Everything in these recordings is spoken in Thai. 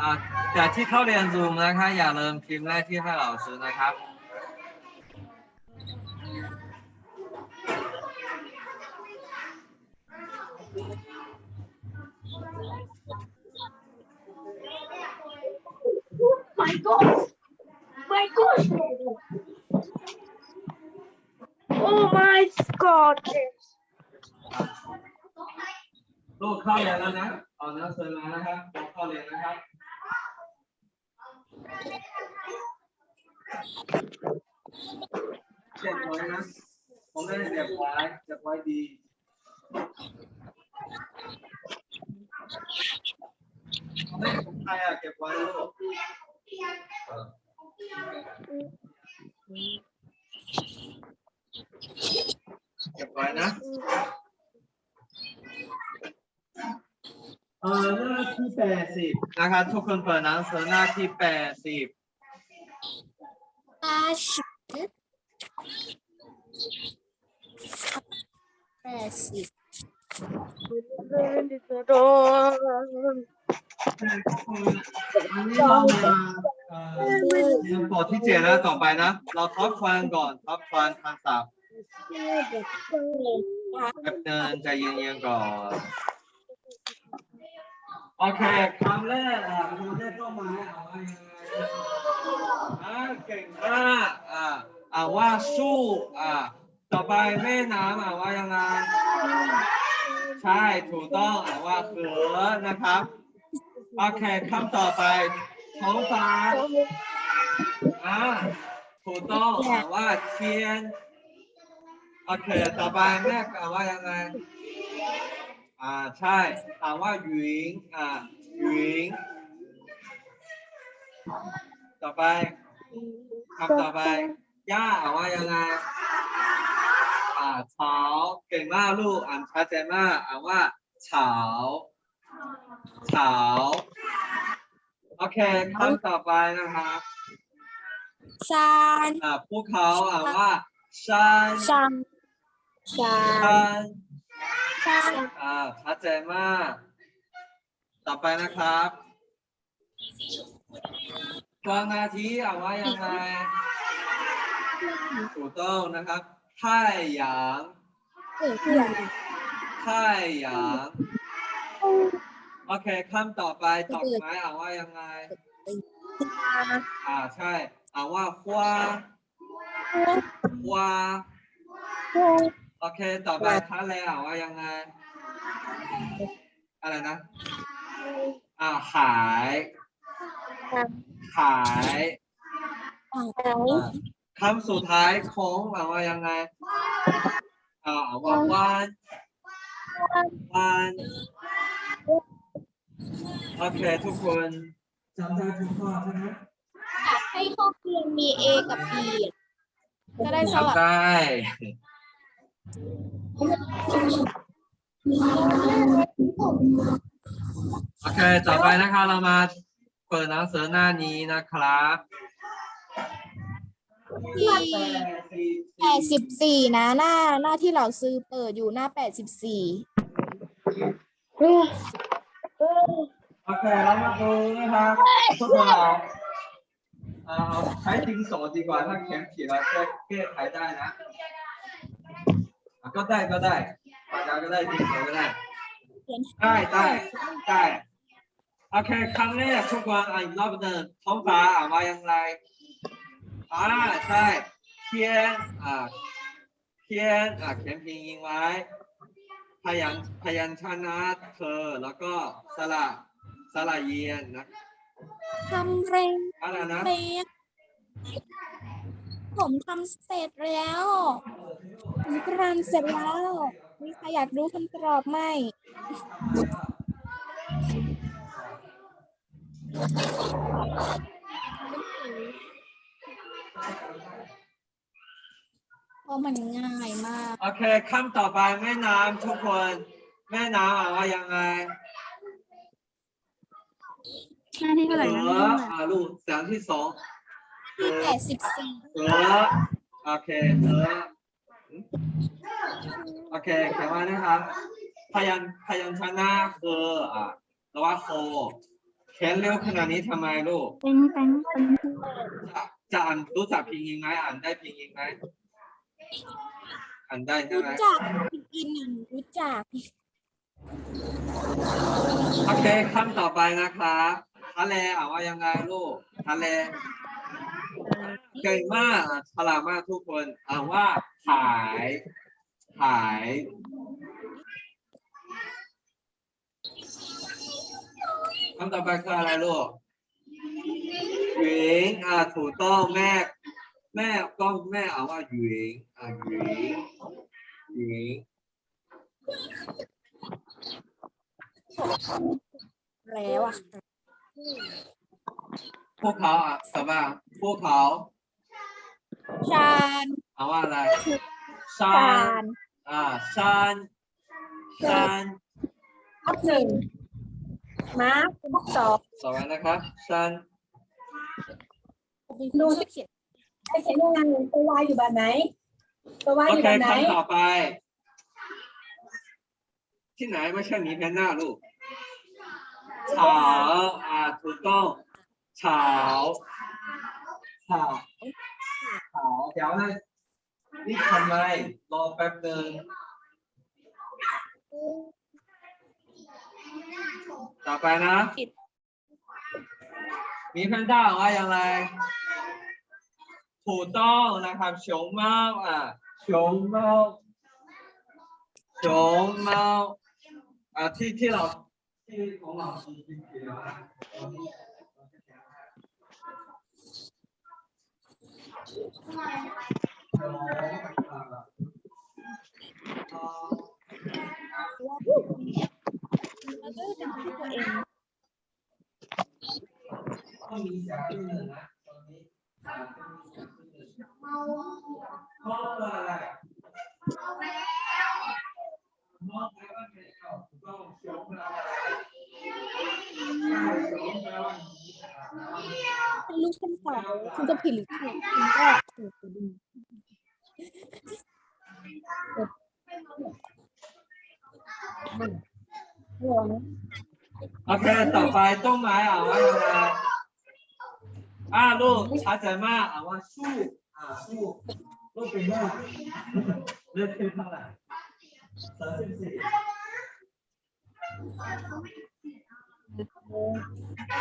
อ่าแต่ที่เข้าเรียน Zoom นะคะอย่าลืมพิมพ์เลขที่ให้เราซื้อนะครับ My God! My God! Oh my God! ลูกเข้าเรียนแล้วนะเอาหนังสือมานะครับลูกเข้าเรียนนะครับเก็บไว้นะผมได้เก็บไว้เก็บไว้ดีไม่ของใครอะเก็บไว้ลูกเก็บไว้นะ เอ่อหน้าที่แปดสิบนะครับทุกคนเปิดหนังสือหน้าที่แปดสิบ Acho. Parece. อันนี้เรามาเอ่อเรียนบทที่เจ็ดแล้วต่อไปนะ เราท็อปควนก่อนทบทวนคำศัพท์แป๊บนึงใจเย็นๆก่อน โอเคคำแรกอะคำแรกก็มาอ่านว่ายังไงอ่าเก่งมากอ่าอ่าว่าสู้อ่าต่อไปแม่น้ำอ่าว่ายังไงใช่ถูกต้องอ่าว่าเขือนะครับ โอเคคำต่อไปท้องฟ้าอ่าถูกต้องอ่าว่าเทียน โอเค ต่อไปแม่อ่าว่ายังไง อ่าใช่อ่านว่าหญิงอ่าหญิง ต่อไปคำต่อไปย่าอ่านว่ายังไง อ่าเฉาเก่งมากลูกอ่านชัดเจนมากอ่านว่าเฉาเฉาโอเคคำต่อไปนะครับ 山 อ่าภูเขาอ่านว่าชัน 山 ชัน 山 อ่าชัดเจนมาก ต่อไปนะครับกลางนาทีอ่านว่ายังไงถูกต้องนะครับ太阳对对，太阳โอเคคำต่อไปดอกไม้อ่านว่ายังไง อ่าใช่อ่านว่า花花 โอเค ต่อไปทะเลอ่านว่ายังไง อะไรนะอ่าหายหายอ่าคำสุดท้ายโค้งอ่านว่ายังไงอ่าอ่านว่าว่านว่านโอเคทุกคนจำได้ทุกข้อใช่ไหมอยากให้ห้องเรียนมี A กับ B อะจะได้สลับจำได้ โอเค ต่อไปนะคะ เรามาเปิดหนังสือหน้านี้นะครับที่แปดสิบสี่นะ หน้าหน้าที่เราซื้อเปิดอยู่หน้าแปดสิบสี่โอเคเรามาดูนะครับทุกคนเราเอาใช้ดินสอดีกว่าถ้าเขียนผิดแล้วจะแก้ไขได้นะอะ ก็ได้ก็ได้ปากกาก็ได้ดินสอก็ได้เขียนได้ได้ได้โอเคครั้งแรกทุกคนอ่านอีกรอบหนึ่งท้องฟ้าอ่านว่าอย่างไรอ่าใช่เทียนอ่าเทียนอ่าเขียนพิงยิงไว้พยัญพยัญชนะเธอแล้วก็สระสระเยียนนะทำเร็วอะไรนะเร็วผมทำเสร็จแล้ว ผมทำเสร็จแล้ว มีใครอยากรู้คำตอบไหมเพราะมันง่ายมาก โอเคคำต่อไปแม่น้ำทุกคน แม่น้ำอ่านว่ายังไงหน้าที่เอเท่าไหร่นะออ่าลูกเสียงที่สองเอที่อแปดสิบสี่เออโอเคเออ โอเคเขียนไว้นะครับ พยัญพยัญชนะคืออะแปลว่าโคเขียนเร็วขนาดนี้ทำไมลูกเป็นเป็นเป็นจะจะอ่านรู้จักพิงยิงไหมอ่านได้พิงยิงไหมอ่านได้ใช่รู้ไหมจักอินอินอะรู้จักโอเคคำต่อไปนะครับทะเลอ่านว่ายังไงลูกทะเล เก่งมากอะฉลาดมากทุกคนอ่านว่าขายขายคำต่อไปคืออะไรลูกหญิงอ่าถูกต้องแม่ แม่ก็แม่อ่านว่าหญิงอ่าหญิงหญิงแล้วอะพวกเขาอะสบายพวกเขา ชานอ่านว่าอะไรชาชานนอ่าชานชานอัพหนึ่งมาร์คสองสวัสดีนะครับชานผมเป็นคนชอบเขียนใครเขียนยังไงตัววายอยู่แบบไหน ตัววายโออยู่เคแบบไหน คำต่อไป ที่ไหนไม่ใช่หมีแพนด้าลูกเฉาอ่าถูกต้องเฉาเฉา เดี๋ยวนะนี่ทำอะไร รอแป๊บเดินต่อไปนะ มีเพื่อนด้าว่าอย่างไร ถูกต้องนะครับชงเมาอะชงเมาชงเมาอะที่ที่เราที่ของเรา ไรใช่熊แปลว่าหมี อะคุณรู้คำตอบคุณจะผิดหรือถูกคุณก็ถูกไปดูโอเค ต่อไปต้นไม้อ่าว่ายังไงอ่าลูกชัดเจมากอ่าว่าสู้อ่าสู้ลูกเป็นว่าเลือกคือเท่าไหร่สามสิบสี่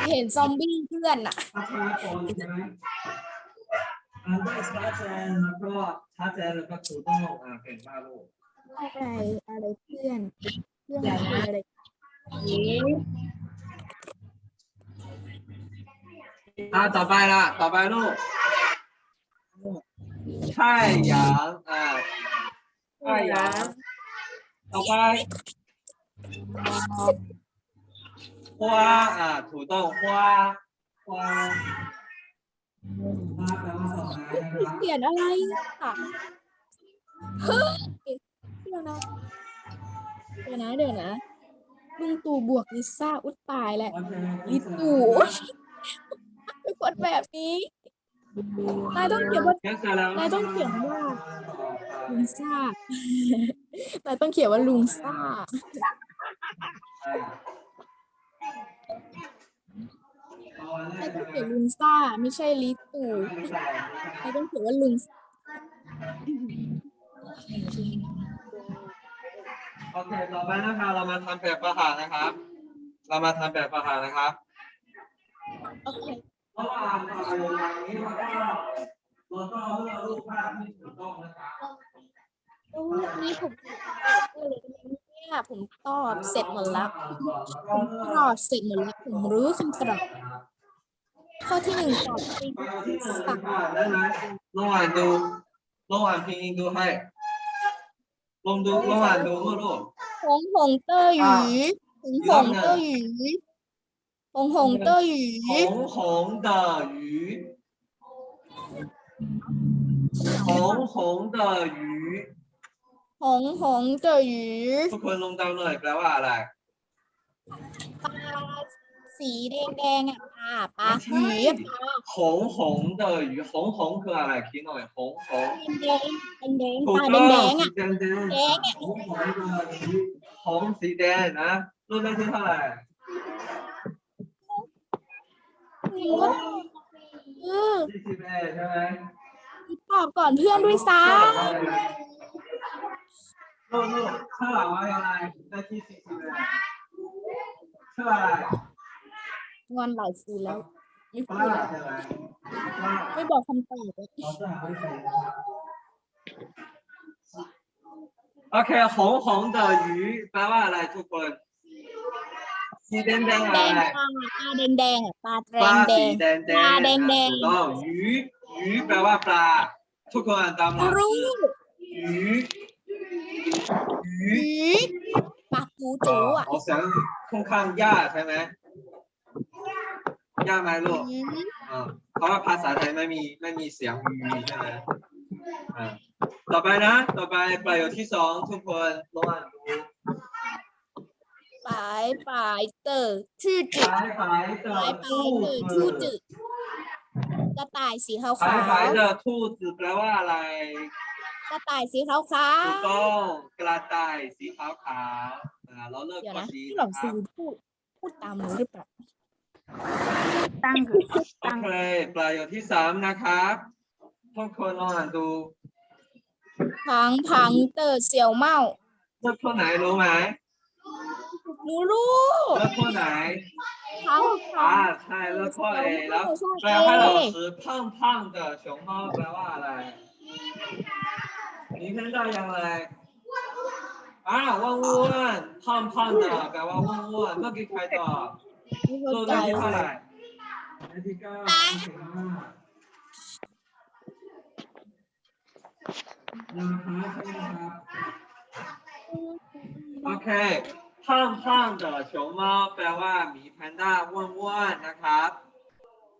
เห็นซอมบี้ พื่อนอ่ะ พัชรพลใช่ไหมอ่านได้ชัดเจนแล้วก็ชัดเจนแล้วก็ถูกต้องอ่าเก่งมากลูก อะไรอะไรเพื่อน เพื่อนอะไรอะไร อ่าต่อไปละต่อไปลูก太阳อ่า太阳ต่อไป花อ่าถูก เปลี่ยนอะไรค่ะเฮ้ยเดี๋ยวนะเดี๋ยวนะเดี๋ยวนะลุงตู่บวกลิซ่าอุดตายแหละลิตู่โอ๊ยไปกดแบบนี้นายต้องเขียนว่านายต้องเขียนว่าลุงซ่านายต้องเขียนว่าลุงซ่า อ่าเอาอันแรนายกต้องใช่เขียนไหมลุงซ่า ไม่ใช่ลิตู่ไม่ใช่ไม่ใช่นายต้องเขียนว่าลุงซ่าโอเคต่อไปนะคะเรามาทำแบบประหารนะครับ เรามาทำแบบประหารนะครับโอเคระหว่างทำอย่างนี้แล้วก็เราต้องเอาเลือกรูปภาพที่ถูกต้องนะครับโอ้ยอันนี้ผมตอบเลยเนี่ยผมตอบเสร็จหมดแล้วผมตอบเสร็จหมดแล้วผมรู้คำตอบ ข้อที่หนึ่งตอบรงสักระหว่างดูระหว่างพิงดูให้ลองดูระหว่างดูงูกหงหงเตยหีหงหงเตยหีหงหงเตยหีหงหงเตยหีหงหงเตยหยีหงหงเต้ยหีทุกคนลงจำหน่อยแปลว่าอะไร สี สีแดงแดงๆอ่ะปลาปลาหมีอะปลา 红红的鱼红红คืออะไรคิดหน่อย红红 แดงแดงแดง ถู ป ก ลา ต้อง แดงๆ สี อ่ะ แดงแดง แดงอ่ะ 红红的鱼红สีแดงนะรูปเลขที่เท่าไหร่ หนูก็เออ สี่สิบเอ็ดใช่ไหม ตอบก่อนเพื่อนด้วยซ้ ลูกลูกข้างหลังว่ายังไงได้ที่สี่สิบเอ็ดชื่ออะไร ำ งอนหลายสีแล้วไม่ ป พู ลา ดแล้ว ใช่ไหมปลา ไม่บอกคำตอบอะ เราจะหาให้ใครนะครับโอเค红红的鱼แปลว่าอะไรทุกคนสีแดงแดง แด อะ ง ไร ปลาปลาแดงแดงๆอ่ะปลาแด ปลาง แด สี ง แดงแดง ปลาแดงแดง ถูกต้อง鱼鱼แปลว่าปลา ทุกคนอ่านตามหลัง รู้ 鱼鱼 หมีปลาจูจูอ่ะ 我想ค่อนข้างยากใช่ไหม ยากไหมลูก อืม อ่าเพราะว่าภาษาไทยไม่มีไม่มีเสียง鱼ใช่ไหมอ่าต่อไปนะ ต่อไปประโยคที่สองทุกคนลองอ่านดู ปลายปลายเตอร์ชื่อจื 白白的 ปลายปลาย 兔 เตอร์ชื่อ 子 จืกระต่ายสีขาว 白 ขาว 白的兔子แปลว่าอะไร กระต่ายสีขาวขา ถูก ว ต้องกระต่ายสีขาวขาวๆอ่าเราเลิก เดี๋ยว กด นะ ดี ที่หล นะ ง ค ซื้ รับ อพูดพูดตามหนูหรือเปล่า ตั้ง โอเคประโยคที่สามนะครับทุกคนลองอ่านดู พังพังเตอร์เสี่ยวเมา เลือกข้อไหนรู้ไหม หนูรู้ เลือกข้อไหน พังพั อ่าง ใช่เลือกข้อ A แล้วแปลให้เราซื้อ胖胖的熊猫แปลว่าอะไร你看到ยังไงอ่าว่างอ้วน胖胖的แปลว่าว่างอ้วนเมื่อกี้ใครตอบ ไม่เข้า ตัว ใจ เลขที่ เล เท่าไหร่ ย เลขที่เก้าเก่งมากนะคะใช่ไหมครับ โอเค胖胖的熊猫แปลว่าหมีแพนด้าอ้วนๆนะครับ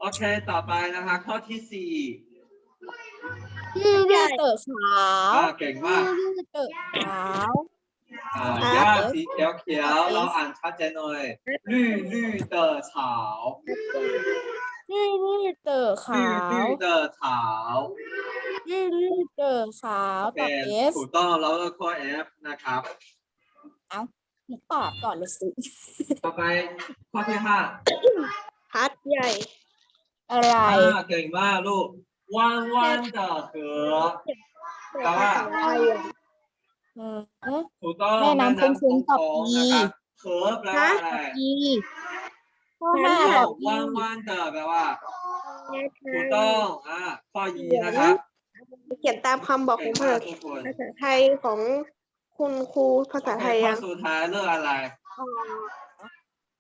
โอเค ต่อไปนะคะ ข้อที่สี่ ยืดยืดเตอร์ขาว อ่าเก่งมาก ยืดยืดเตอร์ขาว อ่าหญ้าสีเขียวเขียวๆเราอ่านชัดเจนหน่อยลื่ลื่เตอร์ขาลื่ลื่วตอร์ขาวรื่อยเต๋าต้องข้อ F นะครับ หนูตอบก่อนเลสิอไปข้อที่ห้าพัดใหญ่ อะไร อ่าเก่งมากลูก ว่างว่างเตอร์อะไร เออเอ๊ะถูกต้องแม่น้ำแม่คุ้นๆโขตอบงอีๆนะครับเขือแปลว่าอะไรอีข้อห้าตอบอีว่างว่านๆเตอแปลว่าแม่ถูกต้องอ่าข้อยีนะครับเขียนตามคำบอกขเก่องงมาเธกอทุกคนภาษาไทยของคุณครูภาษาไทยข้อยังสุดท้ายเลือกอะไร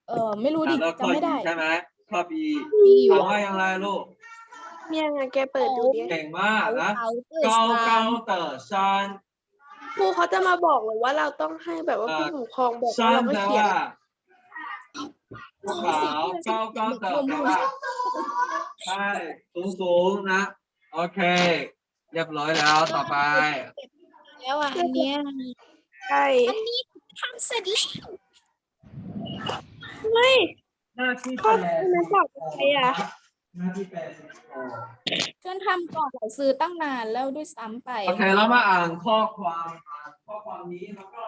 เออไม่รู้ดิอะเลือกข้อจำไม่ยีได้ใช่ไหมข้อบีมีอยู่ถามว่าอย่างไรลูกเมียงอะแกเปิดดูดิเก่งมากเขานะเขาเตอร์เกาซาเกานเตอชัน ครูเขาจะมาบอกหรือว่าเราต้องให้แบบว่าผู้ปกครองบอกชัว่านเราก็แปลเขียนว่าภูเขาเกาเกาเตอแปลว่าใช่สูงสูงๆนะ โอเค เรียบร้อยแล้วต่อไป แล้วอะอันเนี้ยใช่อันนี้ทำเสร็จแล้วเฮ้ยหน้าที่ข้อแปดนี้จากอะไรอะ เพื่บอนทำก่อนหลังซื้อตั้งนานแล้วด้วยซ้ำไป โอเคแล้วมาอ่านข้อความข้อความนี้แล้วก็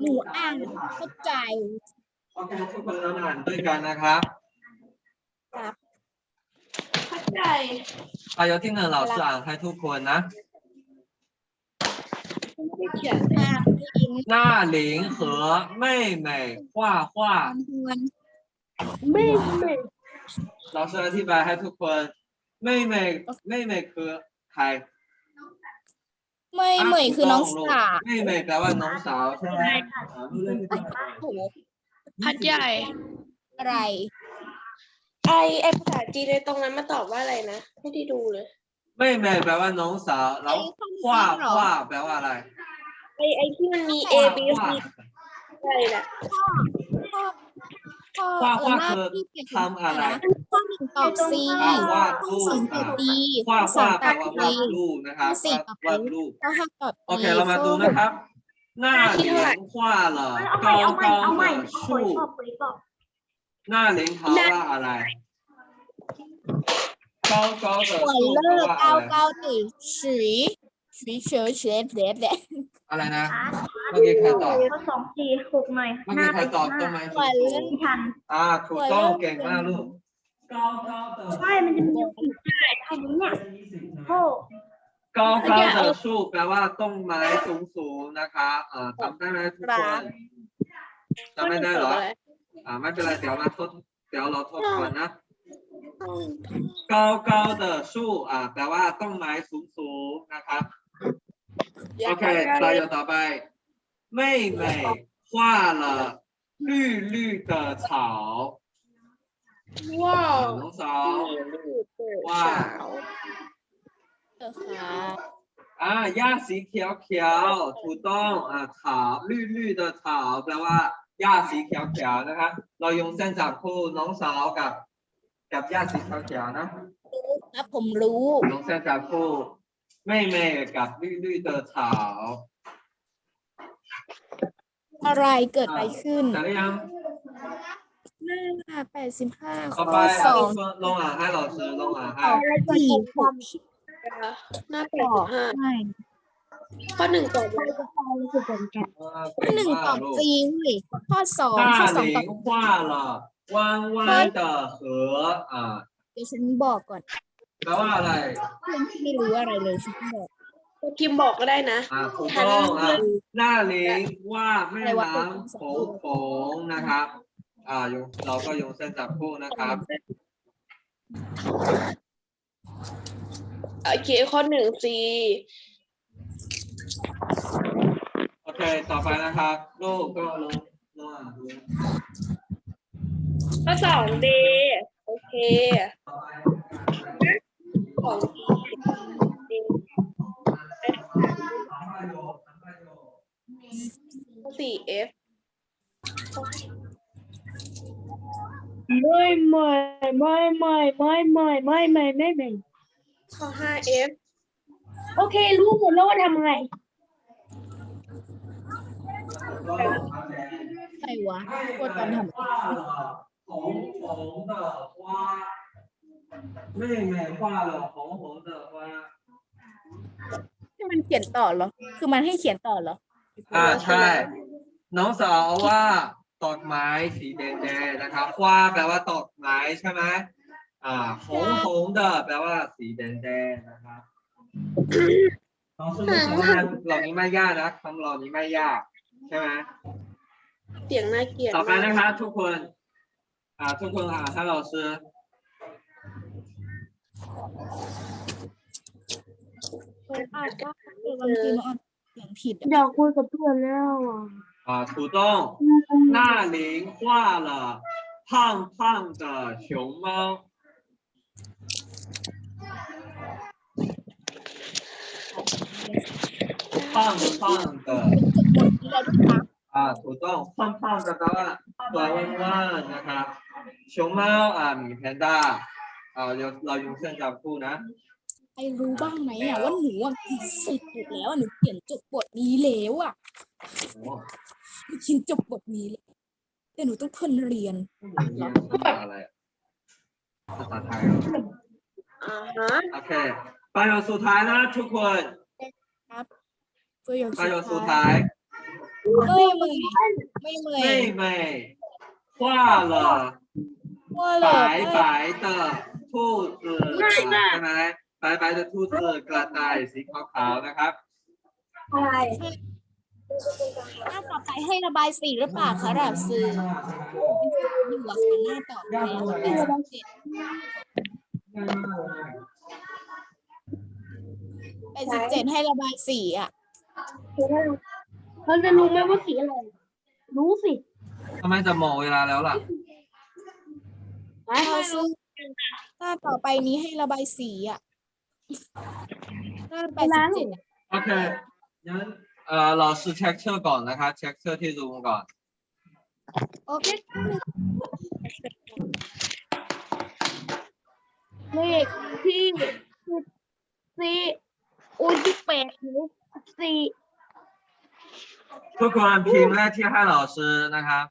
หนูอ่านเข้าใจโอเคทุกคนเราอ่านด้วยกันนะครับครับเข้าใจปายคที่หนึ่งเราอ่านให้ทุกคนนะหน้าหลิงเหอไม่เหม่ 老师อธิบายให้ทุกคนไม่เมยไม่เมยคือใครไม่เหมยคือน้องสาวไม่เมยแปลว่าน้องสาวใช่ไหมถูกพันใหญ่อะไร ไอไอภาษาจีนในตรงนั้นมาตอบว่าอะไรนะไม่ได้ดูเลย ไม่เมยแปลว่าน้องสาวแล้วว่าว่าแปลว่าอะไรไอไอที่มันมี A B C อะไรนะ ว่าว่าคือทำอะไรข้อหนึ่งตอบซีว่าข้อสองตอบดีว่าว่าแปลว่าวาดูนะครับสี่ตอบวาดรูปโอเค เรามาดูนะครับ หน้าเหลียงขว้าเหรอกองกองเหรอชู่หน้าเหลียงเขาว่าอะไร高高的，我乐高高的水。future shape เด็ t แหละอะไรนะ เมื่อกี้ใครตอบ สองสี่หกหน่อยเมื่อกี้ใครตอบต้นไหม้อเลื่อนทันอ่าถูกต้องเก่งมากลูกก้าเก้าต๋อใช่มันจะมีอยู่ได้ทำนี้เนี่ยโอ้ก้าเก้าต่อสู้แปลว่าต้นไม้สูงสูงนะคะเอ่อทำได้ไหมทุกคนจำไม่ได้เหรออ่าไม่เป็นไรเดี๋ยวมาทดเดี๋ยวเราทดก่อนนะก้าเก้าต่อสู้อ่าแปลว่าต้นไม้สูงสูงนะครับ โอเคประโยคต่อไป妹妹画了绿绿的草 ว้าว น้องสาว ว่า เออค่ะ อ่าหญ้าสีเขียวเขียวๆถูกต้องอ่าขาว绿绿的草แปลว่าหญ้าสีเขียวเขียวๆนะครับ เรา用เส้นจับคู่น้องสาวกับ กับหญ้าสีเขียวเขียวๆนะ ครับผมรู้ 用เส้นจับคู่ 妹妹กับ绿绿的草 อะไรเกิดอะไรขึ้น เสร็จหรือยัง หน้าแปดสิบห้า ต่อ ข้ ไป อ อ่ะ สอ ทุ ง กคนลงอ่านให้老师ลงอ่านให้ ต่อสี่หก หน้าแปดสิบห้า ใช่ ข้อหนึ่งตอบว่า รู้สึกเหมือนกัน อ่า ข้อหนึ่งตอบจริงเลยข้อสอง 大 ข้อสองตอบ 林画了弯弯的河อ่า เดี๋ยวฉันบอกก่อน แปลว่าอะไรเพื่อนที่ไม่รู้อะไรเลยฉันบอกพิมพ์บอกก็ได้นะอ่าถูกต้องอะหน้าลิงว่าแม่น้ำโขงโขงนะครับ อ่าอยู่เราก็ยงเส้นจับคู่นะครับ โอเคข้อหนึ่งซีโอเค ต่อไปนะครับ ลูกก็ลงลงอ่านดูข้อสองดีโอเคต่อ ของสี่ F ไม่ไม่ไม่ไม่ไม่ไม่ไม่ไม่ไม่ไม่ข้อห้า F โอเค รู้หมดแล้วว่าทำไงใครวะกดตอนทำ 妹妹画了红红的花 ให้มันเขียนต่อเหรอ คือมันให้เขียนต่อเหรอ อ่าใช่ น้องสาวว่าตอกไม้สีแดงๆนะครับว่าแปลว่าตอกไม้ใช่ไหมอ่าหงหง的แปลว่าสีแดงๆนะครับน้องสรุปว่าเหล่านี้ไม่ยากนะคำเหล่านี้ไม่ยากใช่ไหม เสียงน่าเกลียด ต่อไป มาก นะครับทุกคน อ่า ทุกคนอ่านให้老师 อ่านว่าบางทีเราอ่านเสียงผิอะอยากคุยกับเพื่อนแล้วอะ啊，土豆，那您画了胖胖的熊猫，胖胖的啊，土豆胖胖的的弯弯弯，那它熊猫啊，米潘达。 อ่าเราเรา用เส้นจับคู่นะ ใครรู้บ้างไหมอ่ะว่าหนูอ่ะผิดสิทธิ์ถูกแล้วอะหนูเขียนจบบทนี้แล้วอ่ะ โอ้ หนูเขียนจบบทนี้แล้วแต่หนูต้องทนเรียน เรียนภาษาอะไรอะภาษาไทยเหรอ อ่าฮะ โอเคประโยคสุดท้ายนะทุกคน ประโยค ประโยค สุ สุ ด ด ท้า ท้าย ย ไม่เมยไม่เมย 妹妹画了 ว่าเล 白 ย 白的 ทูตเออง่ายมาก ใช่ไหมตายตายจะทูตเอ่อกระต่ายสีขาวขาวนะครับ ใช่หน้าต่อไปให้ระบายสีหรือเปล่าคะระดับสื่อหัวคับหน้าต่อไปแล้วปดนสีเป็นสิบเจ็ดให้ระบายสีอะเขาจะรู้ไหมว่าสีอะไร รู้สิทำไมจะหมอเวลาแล้วล่ะ ไปเราสู้กั หน้าต่อไปนี้ให้ระบายสีอ่ะหน้าแปดสิบเจ็ด โอเคงั้นเอ่อเรา试เช็คเชื่อก่อนนะครับเช็คเชื่อที่รูมก่อน โอเค เลขที่สี่โอ้ยที่แปดหนูสี่ ทุกคนพิมพ์เลขที่ให้老师นะครับ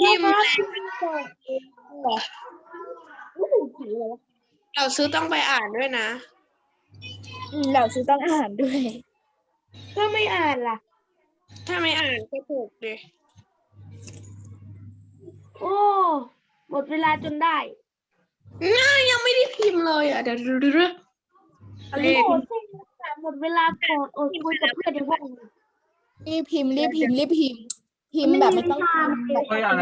พิมพ์ เหรอไม่ถึงผี เลยวะเราซื้อต้องไปอ่านด้วยนะ อืมเราซื้อต้องอ่านด้วยถ้าไม่อ่านล่ะ ถ้าไม่อ่านก็ถูกดิโอ้หมดเวลาจนได้น่ายังไม่ได้พิมพ์เลยอะเดี๋ยวดูดูดูอะไรโอ้ใช่ค่ะหมดเวลาก่อนอดคุยกับเพื่อนในห้องรีบพิมพ์รีบพิมพ์รีบพิมพ์พิมพ์แบบไม่ต้องพิมพ์แบบคุยอะไร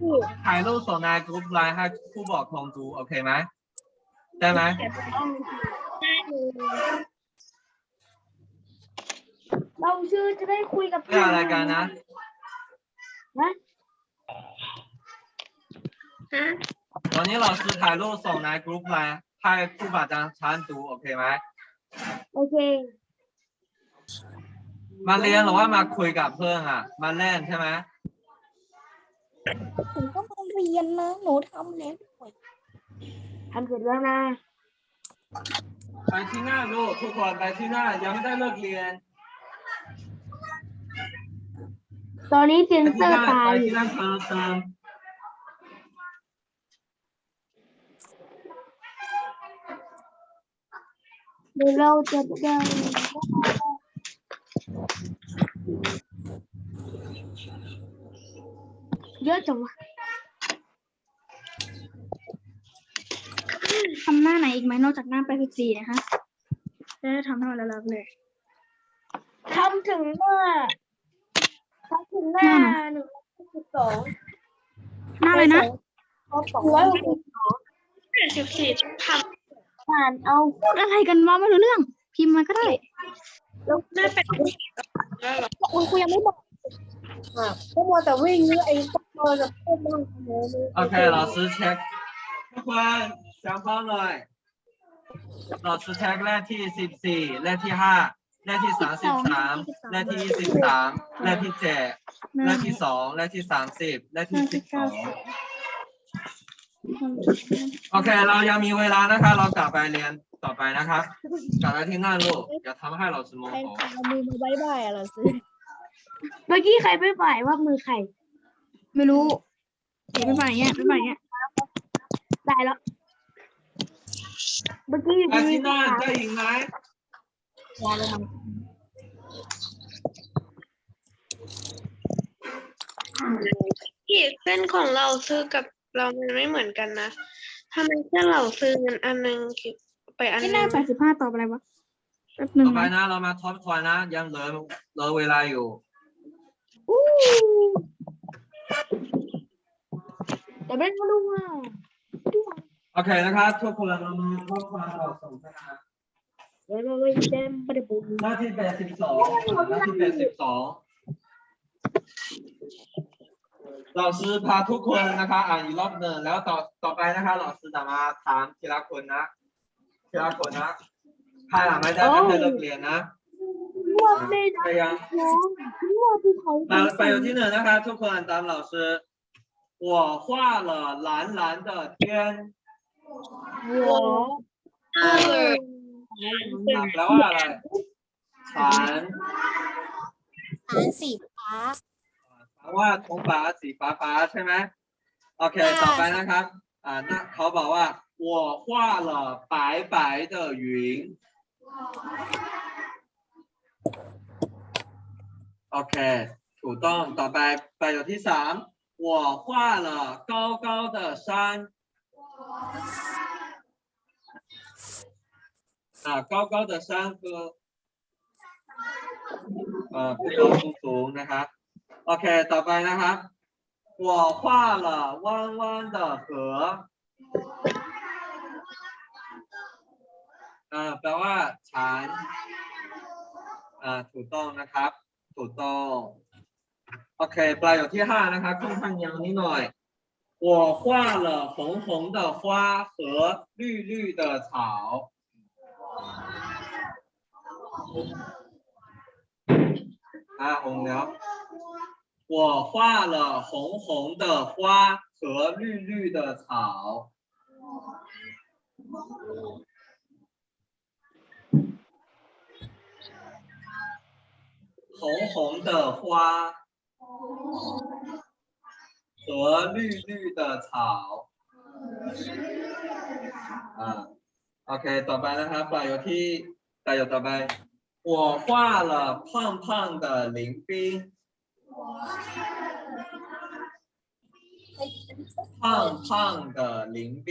กันนะลูกอะถ่ายรูปส่งในกรุ๊ปไลน์ให้ผู้บอกทงดูโอเคไหมได้ไหมเราชื่อจะได้คุยกับไม่อะไรกันนะนะฮะวันนี้เราซื้อถ่ายรูปส่งในกรุ๊ปไลน์ให้ผู้บาดเจ็บชั้นดูโอเคไหมโอเค มาเรียนหรือว่ามาคุยกับเพื่อนอะ มาเล่นใช่ไหม ผมก็มาเรียนนะ หนูทำแล้วด้วยทำเสร็จแล้วนะไปที่หน้าลูกทุกคนไปที่หน้ายังไม่ได้เลิกเรียนตอนนี้เซไปนเซที่อหร์น้าตาไปยที่หน้าเติมเติมเดี๋ยวเราจะได้ เยอะจังวะทำหน้าไหนอีกไหมนอกจากหน้าแปดสิบสี่นะคะจะได้ทำให้มันละๆเลยทำถึงหน้าทำถึงหน้าหนึ่งร้อยหกสิบสองหน้าเลยนะสองร้อยหกสิบสองแปดสิบสี่ต้องทอ่านเอาพูดอะไรกันวะไม่รู้เรื่อง พิมพ์มาก็ได้ำหน้าแปดสิบสี่แล้วเหรอคุณครูยังไม่บอก อ่ะก็มัวแต่วิ่งนี่ไอ้พวกเธอจะพูดบ้างเลย โอเค老师 check ทุกคน想พร้อมเลย老师 check เลขที่สิบสี่เลขที่ห้าเลขที่สามสิบสามเลขที่ยี่สิบสามเลขที่เจ็ดเลขที่สองเลขที่สามสิบเลขที่สิบสองโอเค เรายังมีเวลานะคะ เรากลับไปเรียนต่อไปนะครับ กลับไปที่หน้าลูกอย่าทำให้เราสมอง ใคร โห เอามือมาบายบายอะเราซื้อ เมื่อกี้ใครไปบ่ายว่ามือใครไม่รู้เดี๋ยวไปบ่ายเงี้ยไปบ่ายเงี้ยได้แล้ว เมื่อกี้ไปที่หน้าได้ยินไหมที่เส้นของเราซื้อกับเรามันไม่เหมือนกันนะทำไมเส้นเราซื้อมันอันหนึงไปอันหที่หนึน้าง แปดสิบห้าตอบอะไรวะแป๊บหนึ่งต่อไปนะ นะเรามาทบทวนนะ ยังเหลือเหลือเวลาอยู่อู้ แต่ไม่รู้ว่าโอเคนะครับทุกคนเรามาทบทวนเราส่งกันนะเดี๋ยวเราไปเต็มประเดี๋ยวผมหน้าที่แปดสิบสองหน้าที่แปดสิบสองเราซื้อพาทุกคนนะคะอ่านอีกรอบหนึ่งแล้วต่อต่อไปนะคะเราซื้อจะมาถามทีละคนนะทีละคนนะใครอ่านไม่ได้ไม่ให้เลิกเรียนนะ ว่าไม่ได้ ไปยัง น้องว่าที่เขา มาประโยคที่หนึ่งนะคะทุกคนตามเราซื้อ我画了蓝蓝的天 หัว เออ อ่ะแปลว่าอะไรฉัน อ่านสีฟ้า แปลว่าท้องฟ้าสีฟ้าฟ้าใช่ไหมโอเค ต่อไปนะครับ อ่า那เขาบอกว่า我画了白白的云 โอเค ถูกต้อง ต่อไปประโยคที่สาม我画了高高的山อ่า高高的山คือเอ่อภูเขาสูงๆนะครับ โอเค ต่อไปนะครับ 我画了弯弯的河อ่าแปลว่าฉัน อ่า ถูกต้องนะครับ ถูกต้อง โอเค ประโยคที่ห้านะครับค่อนข้างยาวนิดหน่อย我画了红红的花和绿绿的草อ่า红แล้ว我画了红红的花和绿绿的草。 红红的花 和绿绿的草อ่าโอเค ต่อไปนะครับประโยคที่ประโยคต่อไป我画了胖胖的林冰胖胖的林冰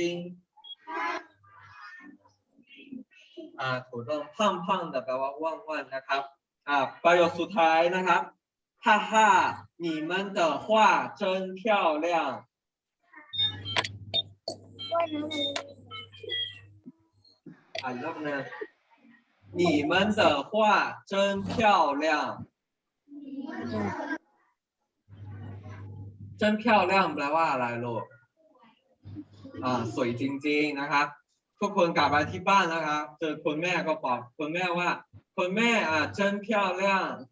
อ่าถูกต้อง胖胖的แปลว่าอ้วนๆนะครับ อ่าประโยคสุดท้ายนะครับ哈哈你们的画真漂亮อ่านรอบหนึง你们的画真漂亮真漂亮แปลว่าอะไรลูกอ่าสวยจริง ๆนะครับ ทุกคนกลับไปที่บ้านนะครับ เจอคุณแม่ก็บอกคุณแม่ว่า คุณแม่อ่ะ真漂亮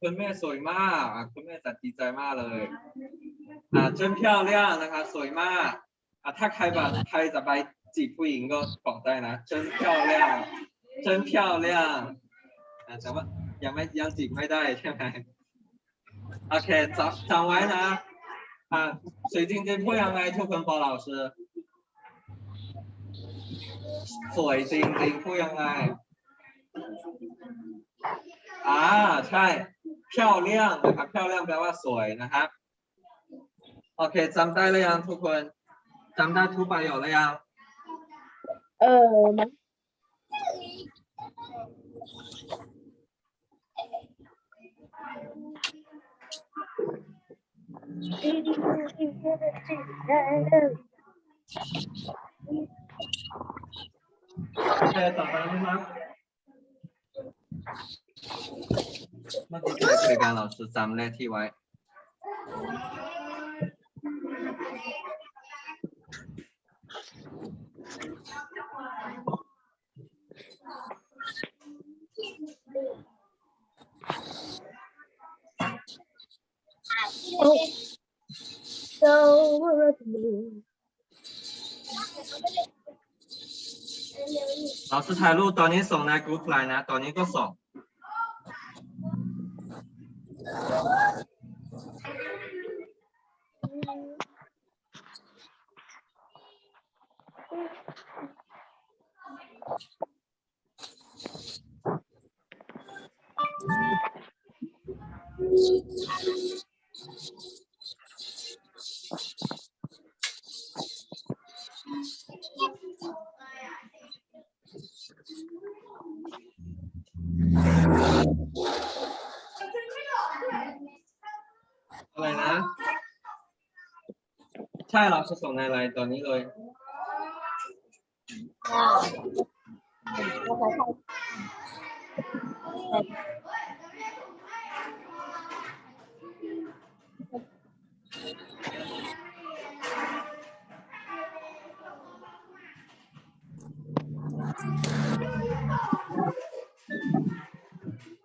คุณแม่สวยมากอ่ะคุณแม่จะดีใจมากเลยอ่ะ真漂亮นะครับสวยมากอ่ะถ้าใครแบบใครจะไปจีบผู้หญิงก็บอกได้นะ真漂亮真漂亮อ่ะแต่ว่ายังไม่ยังจีบไม่ได้ใช่ไหมโอเคจำจำไว้นะอ่ะสวยจริงๆพูดยังไงทุกคนบอก老师 สวยจริงจริงพูดยังไง อ่าใช่เที่เรื่องนะครับเที่เรื่องแปลว่าสวยนะครับ โอเคจำได้หรือยังทุกคนจำได้ทุกประโยคหรือยัง เออมันดีดีดีดีดีดี อเคต่อไปนะครับเมื่อกี้ใครคุยกัน老师จำเลขที่ไว้ 老师ถ่ายรูปตอนนี้ส่งในกรุ๊ปไลน์นะ ตอนนี้ก็ส่ง ใช่เราจะส่งในไลน์ตอนนี้เลย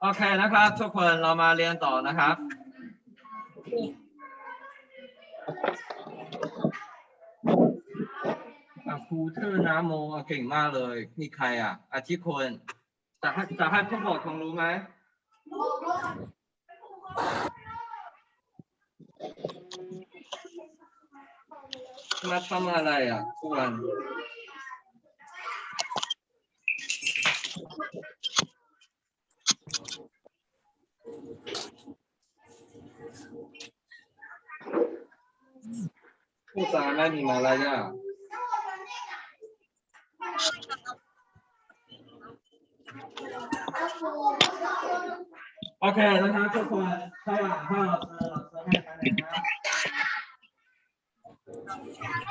โอเคนะครับ ทุกคนเรามาเรียนต่อนะครับ อะครูชื่อน้ำโมเก่งมากเลยนี่ใครอะอาทิคนจะให้จะให้พวกบอกคงรู้ไหมมาทำอะไรอะทุกวันพูดจาไม่มีมารยา โอเคนะครับทุกคนถ้าอยากให้เราเจอเราจะให้คะแนนนะ